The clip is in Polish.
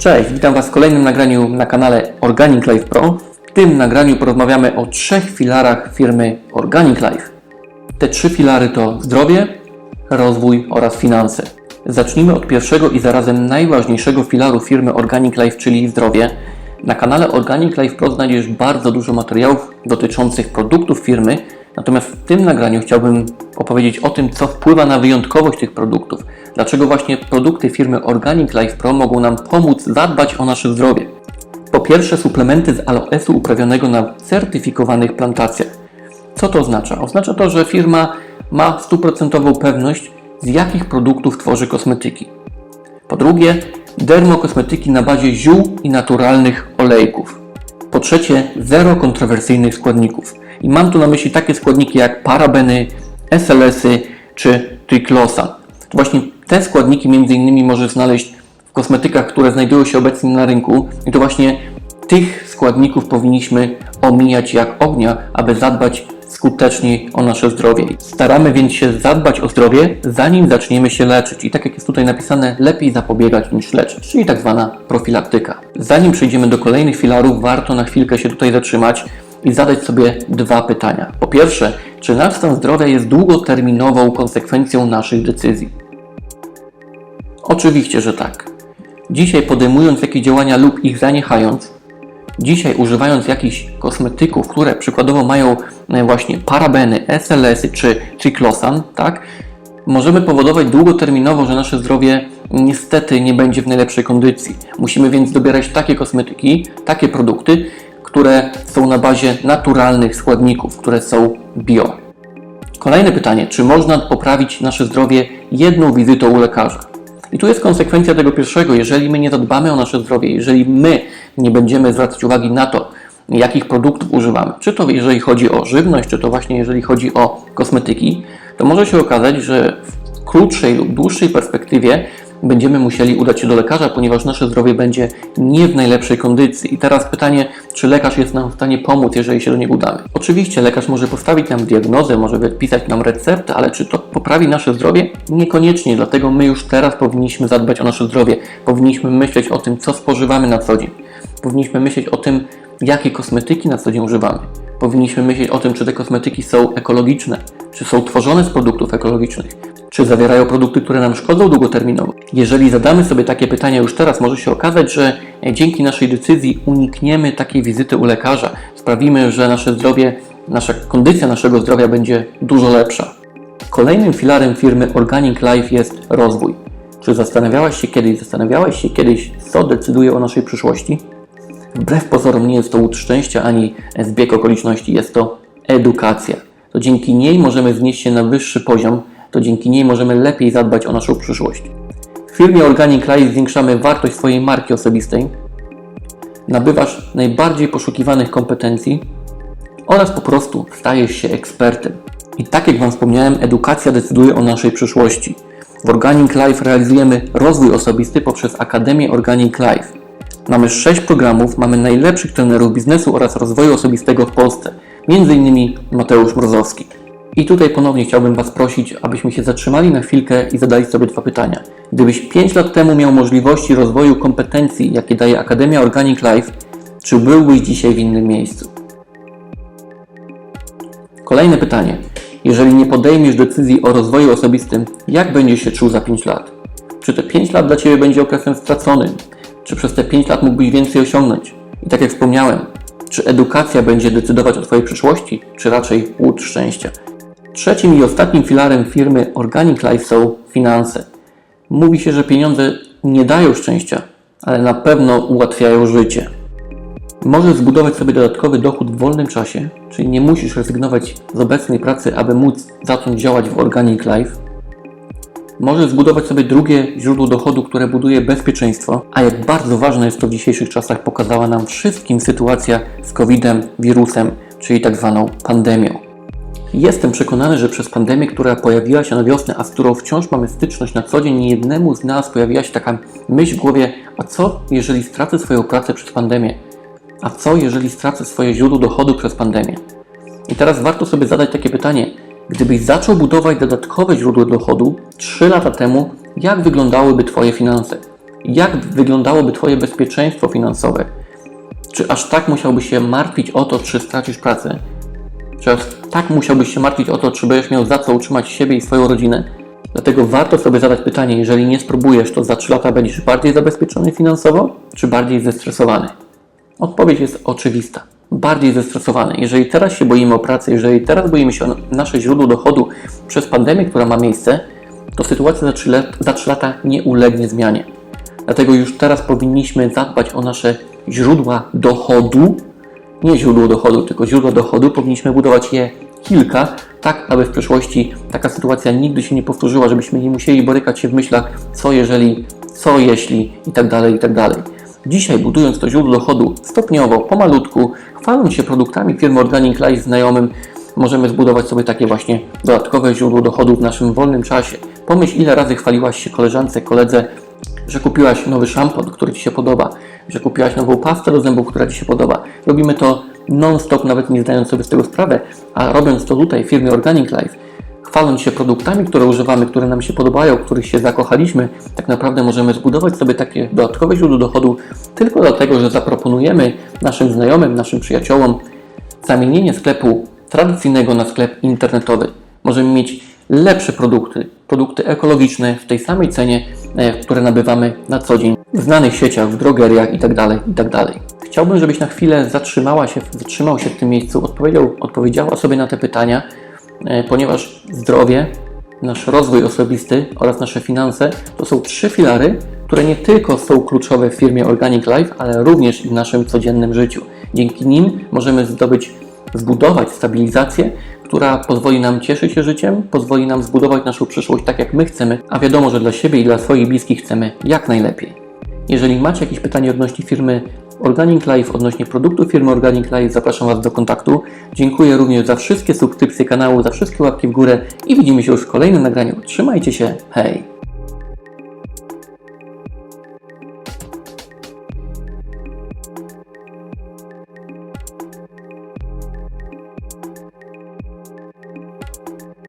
Cześć, witam Was w kolejnym nagraniu na kanale Organic Life Pro. W tym nagraniu porozmawiamy o trzech filarach firmy Organic Life. Te trzy filary to zdrowie, rozwój oraz finanse. Zacznijmy od pierwszego i zarazem najważniejszego filaru firmy Organic Life, czyli zdrowie. Na kanale Organic Life Pro znajdziesz bardzo dużo materiałów dotyczących produktów firmy, natomiast w tym nagraniu chciałbym opowiedzieć o tym, co wpływa na wyjątkowość tych produktów. Dlaczego właśnie produkty firmy Organic Life Pro mogą nam pomóc zadbać o nasze zdrowie. Po pierwsze, suplementy z aloesu uprawionego na certyfikowanych plantacjach. Co to oznacza? Oznacza to, że firma ma stuprocentową pewność, z jakich produktów tworzy kosmetyki. Po drugie, dermokosmetyki na bazie ziół i naturalnych olejków. Po trzecie, zero kontrowersyjnych składników. I mam tu na myśli takie składniki jak parabeny, SLS-y czy triclosan. To właśnie te składniki między innymi możesz znaleźć w kosmetykach, które znajdują się obecnie na rynku. I to właśnie tych składników powinniśmy omijać jak ognia, aby zadbać skuteczniej o nasze zdrowie. Staramy więc się zadbać o zdrowie, zanim zaczniemy się leczyć. I tak jak jest tutaj napisane, lepiej zapobiegać niż leczyć, czyli tak zwana profilaktyka. Zanim przejdziemy do kolejnych filarów, warto na chwilkę się tutaj zatrzymać i zadać sobie dwa pytania. Po pierwsze, czy nasz stan zdrowia jest długoterminową konsekwencją naszych decyzji? Oczywiście, że tak. Dzisiaj podejmując jakieś działania lub ich zaniechając, dzisiaj używając jakichś kosmetyków, które przykładowo mają e, właśnie parabeny, SLS-y czy triclosan, tak, możemy powodować długoterminowo, że nasze zdrowie niestety nie będzie w najlepszej kondycji. Musimy więc dobierać takie kosmetyki, takie produkty, które są na bazie naturalnych składników, które są bio. Kolejne pytanie, czy można poprawić nasze zdrowie jedną wizytą u lekarza? I tu jest konsekwencja tego pierwszego. Jeżeli my nie zadbamy o nasze zdrowie, jeżeli my nie będziemy zwracać uwagi na to, jakich produktów używamy, czy to jeżeli chodzi o żywność, czy to właśnie jeżeli chodzi o kosmetyki, to może się okazać, że w krótszej lub dłuższej perspektywie będziemy musieli udać się do lekarza, ponieważ nasze zdrowie będzie nie w najlepszej kondycji. I teraz pytanie, czy lekarz jest nam w stanie pomóc, jeżeli się do niego udamy? Oczywiście lekarz może postawić nam diagnozę, może wypisać nam receptę, ale czy to poprawi nasze zdrowie? Niekoniecznie, dlatego my już teraz powinniśmy zadbać o nasze zdrowie. Powinniśmy myśleć o tym, co spożywamy na co dzień. Powinniśmy myśleć o tym, jakie kosmetyki na co dzień używamy. Powinniśmy myśleć o tym, czy te kosmetyki są ekologiczne, czy są tworzone z produktów ekologicznych, czy zawierają produkty, które nam szkodzą długoterminowo. Jeżeli zadamy sobie takie pytania już teraz, może się okazać, że dzięki naszej decyzji unikniemy takiej wizyty u lekarza. Sprawimy, że nasze zdrowie, nasza kondycja naszego zdrowia będzie dużo lepsza. Kolejnym filarem firmy Organic Life jest rozwój. Czy zastanawiałaś się kiedyś, zastanawiałeś się kiedyś, co decyduje o naszej przyszłości? Wbrew pozorom nie jest to łód szczęścia ani zbieg okoliczności, jest to edukacja. To dzięki niej możemy wznieść się na wyższy poziom, to dzięki niej możemy lepiej zadbać o naszą przyszłość. W firmie Organic Life zwiększamy wartość swojej marki osobistej, nabywasz najbardziej poszukiwanych kompetencji oraz po prostu stajesz się ekspertem. I tak jak Wam wspomniałem, edukacja decyduje o naszej przyszłości. W Organic Life realizujemy rozwój osobisty poprzez Akademię Organic Life. Mamy 6 programów, mamy najlepszych trenerów biznesu oraz rozwoju osobistego w Polsce, m.in. Mateusz Mrozowski. I tutaj ponownie chciałbym Was prosić, abyśmy się zatrzymali na chwilkę i zadali sobie dwa pytania. Gdybyś 5 lat temu miał możliwości rozwoju kompetencji, jakie daje Akademia Organic Life, czy byłbyś dzisiaj w innym miejscu? Kolejne pytanie. Jeżeli nie podejmiesz decyzji o rozwoju osobistym, jak będziesz się czuł za 5 lat? Czy te 5 lat dla Ciebie będzie okresem straconym? Czy przez te 5 lat mógłbyś więcej osiągnąć? I tak jak wspomniałem, czy edukacja będzie decydować o Twojej przyszłości, czy raczej łód szczęścia? Trzecim i ostatnim filarem firmy Organic Life są finanse. Mówi się, że pieniądze nie dają szczęścia, ale na pewno ułatwiają życie. Możesz zbudować sobie dodatkowy dochód w wolnym czasie, czyli nie musisz rezygnować z obecnej pracy, aby móc zacząć działać w Organic Life. Możesz zbudować sobie drugie źródło dochodu, które buduje bezpieczeństwo, a jak bardzo ważne jest to w dzisiejszych czasach, pokazała nam wszystkim sytuacja z COVID-em, wirusem, czyli tak zwaną pandemią. Jestem przekonany, że przez pandemię, która pojawiła się na wiosnę, a z którą wciąż mamy styczność na co dzień, niejednemu z nas pojawiła się taka myśl w głowie, a co jeżeli stracę swoją pracę przez pandemię? A co jeżeli stracę swoje źródło dochodu przez pandemię? I teraz warto sobie zadać takie pytanie. Gdybyś zaczął budować dodatkowe źródło dochodu 3 lata temu, jak wyglądałyby Twoje finanse? Jak wyglądałoby Twoje bezpieczeństwo finansowe? Czy aż tak musiałbyś się martwić o to, czy stracisz pracę? Aż tak musiałbyś się martwić o to, czy będziesz miał za co utrzymać siebie i swoją rodzinę? Dlatego warto sobie zadać pytanie, jeżeli nie spróbujesz, to za 3 lata będziesz bardziej zabezpieczony finansowo, czy bardziej zestresowany? Odpowiedź jest oczywista. Bardziej zestresowany. Jeżeli teraz się boimy o pracę, jeżeli teraz boimy się o nasze źródło dochodu przez pandemię, która ma miejsce, to sytuacja za 3, lat, za 3 lata nie ulegnie zmianie. Dlatego już teraz powinniśmy zadbać o nasze źródła dochodu, nie źródło dochodu, tylko źródła dochodu. Powinniśmy budować je kilka, tak aby w przyszłości taka sytuacja nigdy się nie powtórzyła, żebyśmy nie musieli borykać się w myślach, co jeżeli, co jeśli i tak dalej, i tak. Dzisiaj budując to źródło dochodu stopniowo, pomalutku, chwaląc się produktami firmy Organic Life znajomym, możemy zbudować sobie takie właśnie dodatkowe źródło dochodu w naszym wolnym czasie. Pomyśl, ile razy chwaliłaś się koleżance, koledze, że kupiłaś nowy szampon, który Ci się podoba, że kupiłaś nową pastę do zębów, która Ci się podoba. Robimy to non-stop, nawet nie zdając sobie z tego sprawy, a robiąc to tutaj w firmie Organic Life, chwaląc się produktami, które używamy, które nam się podobają, których się zakochaliśmy, tak naprawdę możemy zbudować sobie takie dodatkowe źródło dochodu tylko dlatego, że zaproponujemy naszym znajomym, naszym przyjaciołom zamienienie sklepu tradycyjnego na sklep internetowy. Możemy mieć lepsze produkty, produkty ekologiczne w tej samej cenie, e, które nabywamy na co dzień w znanych sieciach, w drogeriach itd. itd. Chciałbym, żebyś na chwilę zatrzymała się, zatrzymał się w tym miejscu, odpowiedział, odpowiedziała sobie na te pytania, e, ponieważ zdrowie, nasz rozwój osobisty oraz nasze finanse to są trzy filary, które nie tylko są kluczowe w firmie Organic Life, ale również i w naszym codziennym życiu. Dzięki nim możemy zdobyć, zbudować stabilizację, która pozwoli nam cieszyć się życiem, pozwoli nam zbudować naszą przyszłość tak, jak my chcemy, a wiadomo, że dla siebie i dla swoich bliskich chcemy jak najlepiej. Jeżeli macie jakieś pytanie odnośnie firmy Organic Life, odnośnie produktu firmy Organic Life, zapraszam Was do kontaktu. Dziękuję również za wszystkie subskrypcje kanału, za wszystkie łapki w górę i widzimy się już w kolejnym nagraniu. Trzymajcie się, hej!